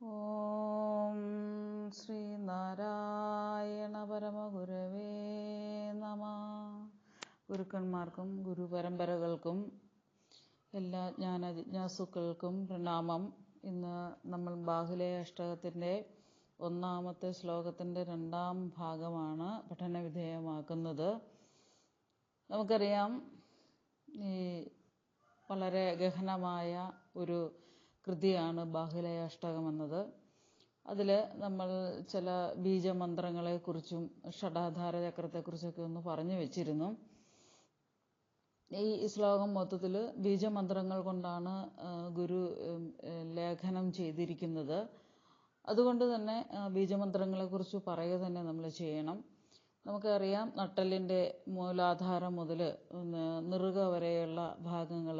ഓം ശ്രീ നാരായണ പരമഗുരവേ നമ. ഗുരുക്കന്മാർക്കും ഗുരുപരമ്പരകൾക്കും എല്ലാ ജ്ഞാന ജ്ഞാനജിജ്ഞാസുക്കൾക്കും പ്രണാമം. ഇന്ന് നമ്മൾ ബാഹുലേ അഷ്ടകത്തിന്റെ ഒന്നാമത്തെ ശ്ലോകത്തിന്റെ രണ്ടാം ഭാഗമാണ് പഠനവിധേയമാക്കുന്നത്. നമുക്കറിയാം ഈ വളരെ ഗഹനമായ ഒരു കൃതിയാണ് ബാഹുലയ അഷ്ടകം എന്നത്. അതിൽ നമ്മൾ ചില ബീജമന്ത്രങ്ങളെക്കുറിച്ചും ഷഡാധാര ചക്രത്തെക്കുറിച്ചൊക്കെ ഒന്ന് പറഞ്ഞു വെച്ചിരുന്നു. ഈ ശ്ലോകം മൊത്തത്തിൽ ബീജമന്ത്രങ്ങൾ കൊണ്ടാണ് ഗുരു ലേഖനം ചെയ്തിരിക്കുന്നത്. അതുകൊണ്ട് തന്നെ ബീജമന്ത്രങ്ങളെക്കുറിച്ച് പറയുക തന്നെ നമ്മൾ ചെയ്യണം. നമുക്കറിയാം നട്ടലിന്റെ മൂലാധാരം മുതൽ നിറുക വരെയുള്ള ഭാഗങ്ങൾ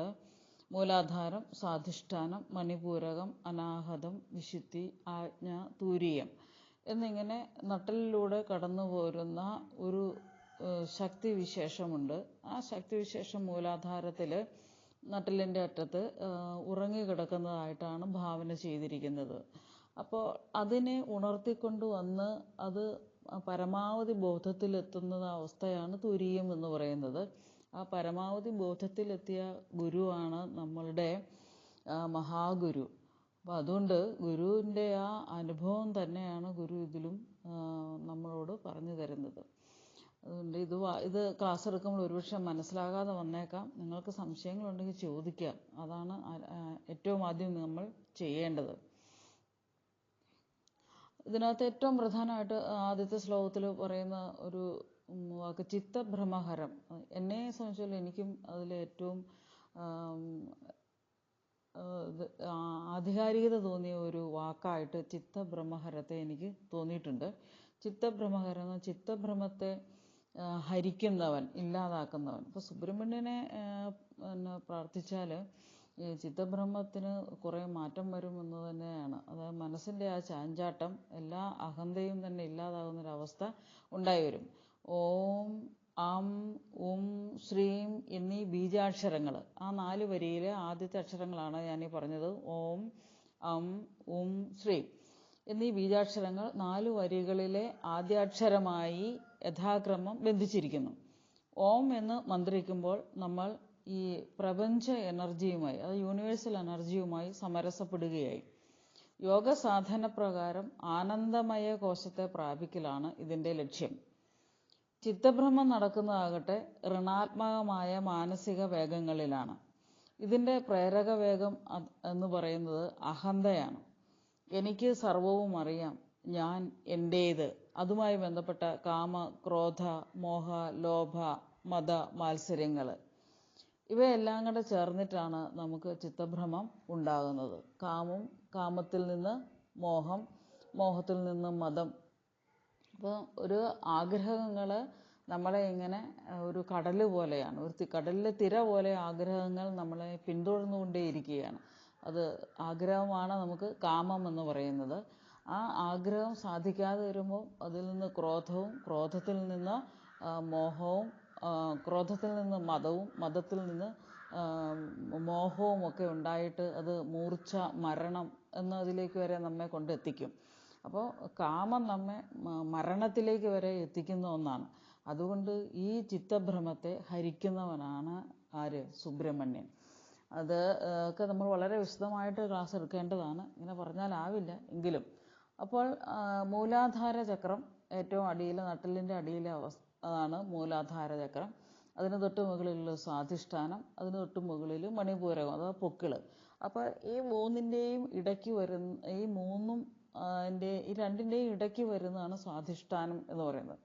മൂലാധാരം സ്വാധിഷ്ഠാനം മണിപൂരകം അനാഹതം വിശുദ്ധി ആജ്ഞ തൂരീയം എന്നിങ്ങനെ നട്ടലിലൂടെ കടന്നു പോരുന്ന ഒരു ശക്തി വിശേഷമുണ്ട് ആ ശക്തി വിശേഷം മൂലാധാരത്തിൽ നട്ടലിന്റെ അറ്റത്ത് ഉറങ്ങിക്കിടക്കുന്നതായിട്ടാണ് ഭാവന ചെയ്തിരിക്കുന്നത്. അപ്പോൾ അതിനെ ഉണർത്തിക്കൊണ്ട് വന്ന് അത് പരമാവധി ബോധത്തിലെത്തുന്ന അവസ്ഥയാണ് തുരീയം എന്ന് പറയുന്നത്. ആ പരമാവധി ബോധത്തിലെത്തിയ ഗുരുവാണ് നമ്മളുടെ മഹാഗുരു. അപ്പം അതുകൊണ്ട് ഗുരുവിന്റെ ആ അനുഭവം തന്നെയാണ് ഗുരു ഇതിലും നമ്മളോട് പറഞ്ഞു തരുന്നത്. അതുകൊണ്ട് ഇത് ഇത് ക്ലാസ് എടുക്കുമ്പോൾ ഒരുപക്ഷെ മനസ്സിലാകാതെ വന്നേക്കാം. നിങ്ങൾക്ക് സംശയങ്ങളുണ്ടെങ്കിൽ ചോദിക്കാം. അതാണ് ഏറ്റവും ആദ്യം നമ്മൾ ചെയ്യേണ്ടത്. ഇതിനകത്ത് ഏറ്റവും പ്രധാനമായിട്ട് ആദ്യത്തെ ശ്ലോകത്തിൽ പറയുന്ന ഒരു വാക്ക് ചിത്തഭ്രമഹരം എന്നെ സംബന്ധിച്ചാൽ എനിക്കും അതിൽ ഏറ്റവും ആധികാരികത തോന്നിയ ഒരു വാക്കായിട്ട് ചിത്തഭ്രമഹരത്തെ എനിക്ക് തോന്നിയിട്ടുണ്ട്. ചിത്തഭ്രമഹരം ചിത്തഭ്രമത്തെ ഹരിക്കുന്നവൻ ഇല്ലാതാക്കുന്നവൻ. ഇപ്പോൾ സുബ്രഹ്മണ്യനെ പിന്നെ പ്രാർത്ഥിച്ചാൽ ഈ ചിത്തഭ്രമത്തിന് കുറേ മാറ്റം വരുമെന്ന് തന്നെയാണ്. അതായത് മനസ്സിന്റെ ആ ചാഞ്ചാട്ടം എല്ലാ അഹന്തയും തന്നെ ഇല്ലാതാകുന്നൊരവസ്ഥ ഉണ്ടായി വരും. ഓം അം ഉം ശ്രീം എന്നീ ബീജാക്ഷരങ്ങൾ ആ നാല് വരിയിലെ ആദ്യത്തെ അക്ഷരങ്ങളാണ് ഞാൻ ഈ പറഞ്ഞത്. ഓം അം ഉം ശ്രീം എന്നീ ബീജാക്ഷരങ്ങൾ നാല് വരികളിലെ ആദ്യാക്ഷരമായി യഥാക്രമം ബന്ധിച്ചിരിക്കുന്നു. ഓം എന്ന് മന്ത്രിക്കുമ്പോൾ നമ്മൾ ഈ പ്രപഞ്ച എനർജിയുമായി അത് യൂണിവേഴ്സൽ എനർജിയുമായി സമരസപ്പെടുകയായി. യോഗ സാധന പ്രകാരം ആനന്ദമയ കോശത്തെ പ്രാപിക്കലാണ് ഇതിന്റെ ലക്ഷ്യം. ചിത്തഭ്രമം നടക്കുന്നതാകട്ടെ ഋണാത്മകമായ മാനസിക വേഗങ്ങളിലാണ്. ഇതിന്റെ പ്രേരക വേഗം എന്ന് പറയുന്നത് അഹന്തയാണ്. എനിക്ക് സർവവും അറിയാം. ഞാൻ എന്റേത് അതുമായി ബന്ധപ്പെട്ട കാമ ക്രോധ മോഹ ലോഭ മത മാത്സര്യങ്ങൾ ഇവയെല്ലാം കൂടെ ചേർന്നിട്ടാണ് നമുക്ക് ചിത്തഭ്രമം ഉണ്ടാകുന്നത്. കാമം കാമത്തിൽ നിന്ന് മോഹം മോഹത്തിൽ നിന്ന് മതം അപ്പോൾ ഒരു ആഗ്രഹങ്ങൾ നമ്മളെ ഇങ്ങനെ ഒരു കടൽ പോലെയാണ് ഒരു കടലിലെ തിര പോലെ ആഗ്രഹങ്ങൾ നമ്മളെ പിന്തുടർന്നുകൊണ്ടേയിരിക്കുകയാണ്. അത് ആഗ്രഹമാണ് നമുക്ക് കാമം എന്ന് പറയുന്നത്. ആ ആഗ്രഹം സാധിക്കാതെ വരുമ്പോൾ അതിൽ നിന്ന് ക്രോധവും ക്രോധത്തിൽ നിന്ന് മോഹവും ക്രോധത്തിൽ നിന്ന് മതവും മതത്തിൽ നിന്ന് മോഹവും ഒക്കെ ഉണ്ടായിട്ട് അത് മൂർച്ച മരണം എന്നതിലേക്ക് വരെ നമ്മെ കൊണ്ടെത്തിക്കും. അപ്പോൾ കാമം നമ്മെ മരണത്തിലേക്ക് വരെ എത്തിക്കുന്ന ഒന്നാണ്. അതുകൊണ്ട് ഈ ചിത്തഭ്രമത്തെ ഹരിക്കുന്നവനാണ് ആര്? സുബ്രഹ്മണ്യൻ. അത് ഒക്കെ നമ്മൾ വളരെ വിശദമായിട്ട് ക്ലാസ് എടുക്കേണ്ടതാണ്. ഇങ്ങനെ പറഞ്ഞാലാവില്ല എങ്കിലും. അപ്പോൾ മൂലാധാര ചക്രം ഏറ്റവും അടിയിൽ നട്ടലിന്റെ അടിയിലെ അവസ്ഥ അതാണ് മൂലാധാര ചക്രം. അതിന് തൊട്ട് മുകളിലുള്ള സ്വാധിഷ്ഠാനം അതിന് തൊട്ട് മുകളിൽ മണിപൂരകം അഥവാ പൊക്കിൾ. അപ്പോൾ ഈ മൂന്നിന്റെയും ഇടയ്ക്ക് വരുന്ന ഈ മൂന്നും അതിന്റെ ഈ രണ്ടിന്റെയും ഇടയ്ക്ക് വരുന്നതാണ് സ്വാധിഷ്ഠാനം എന്ന് പറയുന്നത്.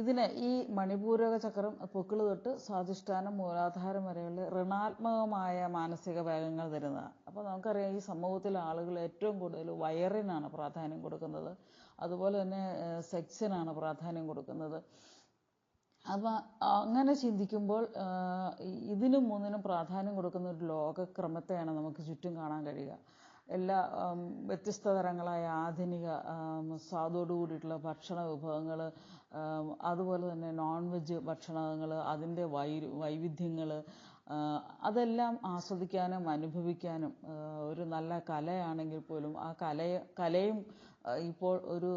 ഇതിന് ഈ മണിപൂരക ചക്രം പൊക്കിൾ തൊട്ട് സ്വാധിഷ്ഠാനം മൂലാധാരം വരെയുള്ള ഋണാത്മകമായ മാനസിക വേഗങ്ങൾ തരുന്നതാണ് അപ്പോൾ നമുക്കറിയാം ഈ സമൂഹത്തിലെ ആളുകൾ ഏറ്റവും കൂടുതൽ വയറിനാണ് പ്രാധാന്യം കൊടുക്കുന്നത്. അതുപോലെ തന്നെ സെക്സിനാണ് പ്രാധാന്യം കൊടുക്കുന്നത്. അപ്പം അങ്ങനെ ചിന്തിക്കുമ്പോൾ ഇതിനും മൂന്നിനും പ്രാധാന്യം കൊടുക്കുന്ന ഒരു ലോകക്രമത്തെയാണ് നമുക്ക് ചുറ്റും കാണാൻ കഴിയുക. എല്ലാ വ്യത്യസ്ത തരങ്ങളായ ആധുനിക സ്വാദോടു കൂടിയിട്ടുള്ള ഭക്ഷണ വിഭവങ്ങൾ അതുപോലെ തന്നെ നോൺ വെജ് ഭക്ഷണങ്ങൾ അതിന്റെ വൈവിധ്യങ്ങൾ അതെല്ലാം ആസ്വദിക്കാനും അനുഭവിക്കാനും ഒരു നല്ല കലയാണെങ്കിൽ പോലും ആ കലയെ കലയും ഇപ്പോൾ ഒരു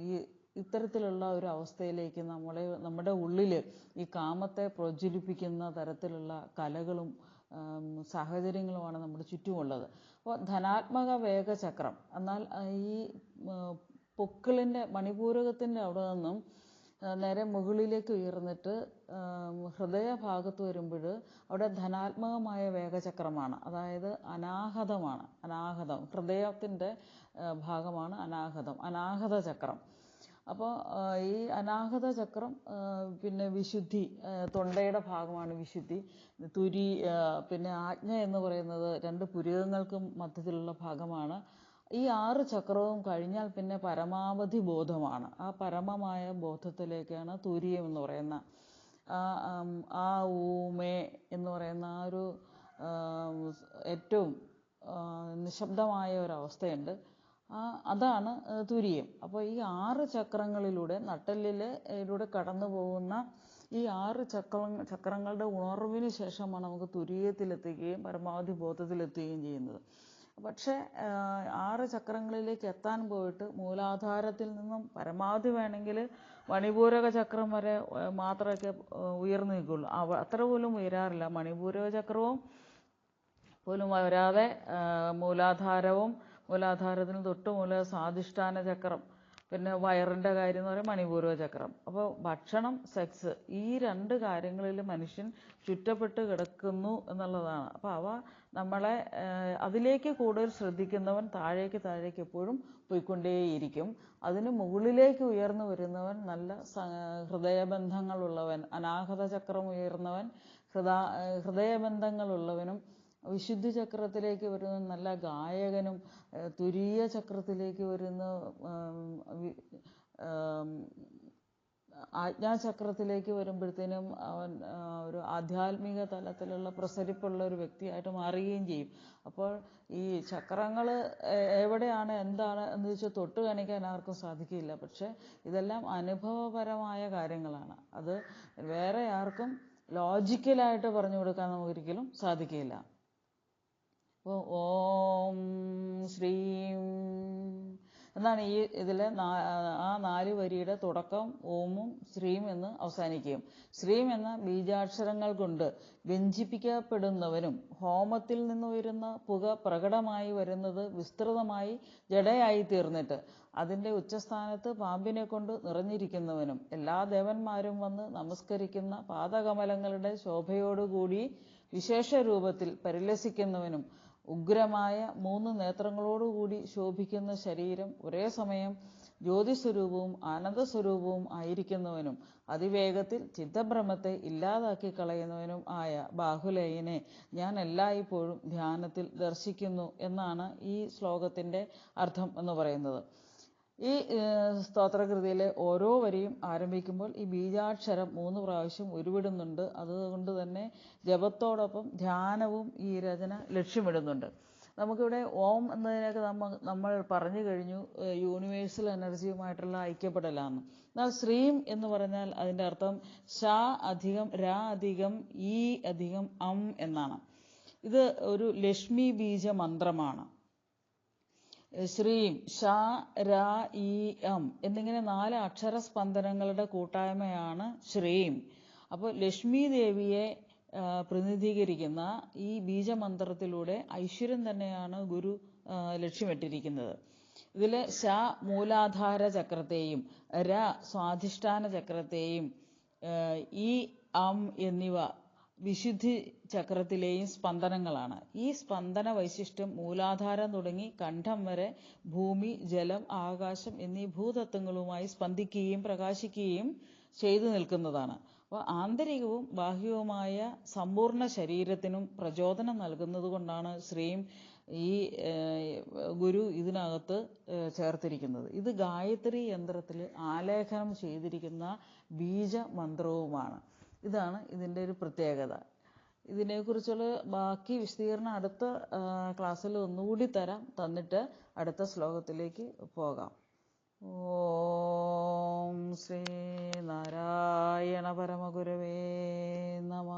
ഈ ഇത്തരത്തിലുള്ള ഒരു അവസ്ഥയിലേക്ക് നമ്മളെ നമ്മുടെ ഉള്ളിൽ ഈ കാമത്തെ പ്രജ്വലിപ്പിക്കുന്ന തരത്തിലുള്ള കലകളും സാഹചര്യങ്ങളുമാണ് നമ്മുടെ ചുറ്റുമുള്ളത്. അപ്പോൾ ധനാത്മക വേഗചക്രം എന്നാൽ ഈ പൊക്കിളിന്റെ മണിപൂരകത്തിന്റെ അവിടെ നിന്നും നേരെ മുകളിലേക്ക് ഉയർന്നിട്ട് ഹൃദയഭാഗത്ത് വരുമ്പോൾ അവിടെ ധനാത്മകമായ വേഗചക്രമാണ്. അതായത് അനാഹതമാണ്. അനാഹതം ഹൃദയത്തിന്റെ ഭാഗമാണ് അനാഹതം. അനാഹത ചക്രം അപ്പോൾ ഈ അനാഹത ചക്രം പിന്നെ വിശുദ്ധി തൊണ്ടയുടെ ഭാഗമാണ് വിശുദ്ധി. തുരി പിന്നെ ആജ്ഞ എന്ന് പറയുന്നത് രണ്ട് പുരികങ്ങൾക്കും മധ്യത്തിലുള്ള ഭാഗമാണ്. ഈ ആറ് ചക്രവും കഴിഞ്ഞാൽ പിന്നെ പരമാവധി ബോധമാണ്. ആ പരമമായ ബോധത്തിലേക്കാണ് തുര്യം എന്ന് പറയുന്ന ആ ഊമേ എന്ന് പറയുന്ന ആ ഒരു ഏറ്റവും നിശബ്ദമായ ഒരവസ്ഥയുണ്ട് ആ അതാണ് തുരീയം. അപ്പോൾ ഈ ആറ് ചക്രങ്ങളിലൂടെ നട്ടെല്ലിലൂടെ കടന്നു പോകുന്ന ഈ ആറ് ചക്ര ചക്രങ്ങളുടെ ഉണർവിന് ശേഷമാണ് നമുക്ക് തുര്യത്തിലെത്തുകയും പരമാവധി ബോധത്തിലെത്തുകയും ചെയ്യുന്നത്. പക്ഷേ ആറ് ചക്രങ്ങളിലേക്ക് എത്താൻ പോയിട്ട് മൂലാധാരത്തിൽ നിന്നും പരമാവധി വേണമെങ്കിൽ മണിപൂരക ചക്രം വരെ മാത്രമൊക്കെ ഉയർന്നു നിൽക്കുള്ളൂ. അവ അത്ര പോലും ഉയരാറില്ല. മണിപൂരക ചക്രവും പോലും വരാതെ മൂലാധാരവും മൂലാധാരത്തിന് തൊട്ട് മൂല സ്വാധിഷ്ഠാന ചക്രം പിന്നെ വയറിന്റെ കാര്യം എന്ന് പറയുമ്പോൾ മണിപൂർവ ചക്രം. അപ്പോൾ ഭക്ഷണം സെക്സ് ഈ രണ്ട് കാര്യങ്ങളിൽ മനുഷ്യൻ ചുറ്റപ്പെട്ട് കിടക്കുന്നു എന്നുള്ളതാണ്. അപ്പോൾ അവ നമ്മളെ അതിലേക്ക് കൂടുതൽ ശ്രദ്ധിക്കുന്നവൻ താഴേക്ക് താഴേക്ക് എപ്പോഴും പോയിക്കൊണ്ടേയിരിക്കും. അതിന് മുകളിലേക്ക് ഉയർന്നു വരുന്നവൻ നല്ല ഹൃദയബന്ധങ്ങളുള്ളവൻ അനാഹത ചക്രം ഉയർന്നവൻ ഹൃദ ഹൃദയബന്ധങ്ങളുള്ളവനും വിശുദ്ധി ചക്രത്തിലേക്ക് വരുന്ന നല്ല ഗായകനും തുരീയ ചക്രത്തിലേക്ക് വരുന്ന ആജ്ഞാചക്രത്തിലേക്ക് വരുമ്പോഴത്തേനും അവൻ ഒരു ആധ്യാത്മിക തലത്തിലുള്ള പ്രസരിപ്പുള്ള ഒരു വ്യക്തിയായിട്ട് മാറുകയും ചെയ്യും. അപ്പോൾ ഈ ചക്രങ്ങൾ എവിടെയാണ് എന്താണ് എന്ന് വെച്ചാൽ തൊട്ട് കാണിക്കാൻ ആർക്കും സാധിക്കില്ല. പക്ഷേ ഇതെല്ലാം അനുഭവപരമായ കാര്യങ്ങളാണ്. അത് വേറെ ആർക്കും ലോജിക്കലായിട്ട് പറഞ്ഞു കൊടുക്കാൻ നമുക്കൊരിക്കലും സാധിക്കില്ല. ഓം ശ്രീം. എന്നാണ് ഈ ഇതിലെ ആ നാല് വരിയുടെ തുടക്കം ഓമും ശ്രീം എന്ന് അവസാനിക്കുകയും. ശ്രീം എന്ന ബീജാക്ഷരങ്ങൾ കൊണ്ട് വ്യഞ്ജിപ്പിക്കപ്പെടുന്നവനും ഹോമത്തിൽ നിന്ന് വരുന്ന പുക പ്രകടമായി വരുന്നത് വിസ്തൃതമായി ജഡയായി തീർന്നിട്ട് അതിന്റെ ഉച്ചസ്ഥാനത്ത് പാമ്പിനെ കൊണ്ട് നിറഞ്ഞിരിക്കുന്നവനും എല്ലാ ദേവന്മാരും വന്ന് നമസ്കരിക്കുന്ന പാദകമലങ്ങളുടെ ശോഭയോടുകൂടി വിശേഷ രൂപത്തിൽ പരിലസിക്കുന്നവനും ഉഗ്രമായ മൂന്ന് നേത്രങ്ങളോടുകൂടി ശോഭിക്കുന്ന ശരീരം ഒരേ സമയം ജ്യോതിസ്വരൂപവും ആനന്ദസ്വരൂപവും ആയിരിക്കുന്നവനും അതിവേഗത്തിൽ ചിത്തഭ്രമത്തെ ഇല്ലാതാക്കി കളയുന്നവനും ആയ ബാഹുലയനെ ഞാൻ എല്ലായ്പ്പോഴും ധ്യാനത്തിൽ ദർശിക്കുന്നു എന്നാണ് ഈ ശ്ലോകത്തിന്റെ അർത്ഥം എന്ന് പറയുന്നത്. ഈ സ്തോത്രകൃതിയിൽ ഓരോ വരിയും ആരംഭിക്കുമ്പോൾ ഈ ബീജാക്ഷരം മൂന്ന് പ്രാവശ്യം ഉരുവിടുന്നുണ്ട്. അതുകൊണ്ട് തന്നെ ജപത്തോടൊപ്പം ധ്യാനവും ഈ രചന ലക്ഷ്യമിടുന്നുണ്ട്. നമുക്കിവിടെ ഓം എന്നതിനൊക്കെ നമ്മ നമ്മൾ പറഞ്ഞു കഴിഞ്ഞു യൂണിവേഴ്സൽ എനർജിയുമായിട്ടുള്ള ഐക്യപ്പെടലാണ്. എന്നാൽ ശ്രീം എന്ന് പറഞ്ഞാൽ അതിന്റെ അർത്ഥം ഷ അധികം രാ അധികം ഈ അധികം അം എന്നാണ്. ഇത് ഒരു ലക്ഷ്മി ബീജ മന്ത്രമാണ്. ശ്രീം ഷ ര ഇ എം എന്നിങ്ങനെ നാല് അക്ഷര സ്പന്ദനങ്ങളുടെ കൂട്ടായ്മയാണ് ശ്രീം. അപ്പോൾ ലക്ഷ്മി ദേവിയെ പ്രതിനിധീകരിക്കുന്ന ഈ ബീജമന്ത്രത്തിലൂടെ ഐശ്വര്യം തന്നെയാണ് ഗുരു ലക്ഷ്യമിട്ടിരിക്കുന്നത്. ഇതിൽ ശ മൂലാധാര ചക്രത്തെയും ര സ്വാധിഷ്ഠാന ചക്രത്തെയും ഇ അം എന്നിവ വിശുദ്ധി ചക്രത്തിലെയും സ്പന്ദനങ്ങളാണ്. ഈ സ്പന്ദന വൈശിഷ്ട്യം മൂലാധാരം തുടങ്ങി കണ്ഠം വരെ ഭൂമി ജലം ആകാശം എന്നീ ഭൂതത്വങ്ങളുമായി സ്പന്ദിക്കുകയും പ്രകാശിക്കുകയും ചെയ്തു നിൽക്കുന്നതാണ്. അപ്പോൾ ആന്തരികവും ബാഹ്യവുമായ സമ്പൂർണ ശരീരത്തിനും പ്രചോദനം നൽകുന്നത് കൊണ്ടാണ് ശ്രീം ഈ ഗുരു ഇതിനകത്ത് ചേർത്തിരിക്കുന്നത്. ഇത് ഗായത്രി യന്ത്രത്തിൽ ആലേഖനം ചെയ്തിരിക്കുന്ന ബീജമന്ത്രവുമാണ്. ഇതാണ് ഇതിന്റെ ഒരു പ്രത്യേകത. ഇതിനെക്കുറിച്ചുള്ള ബാക്കി വിശദീകരണം അടുത്ത ക്ലാസ്സിൽ ഒന്നുകൂടി തരാം. തന്നിട്ട് അടുത്ത ശ്ലോകത്തിലേക്ക് പോകാം. ഓം ശ്രീ നാരായണ പരമഗുരവേ നമ.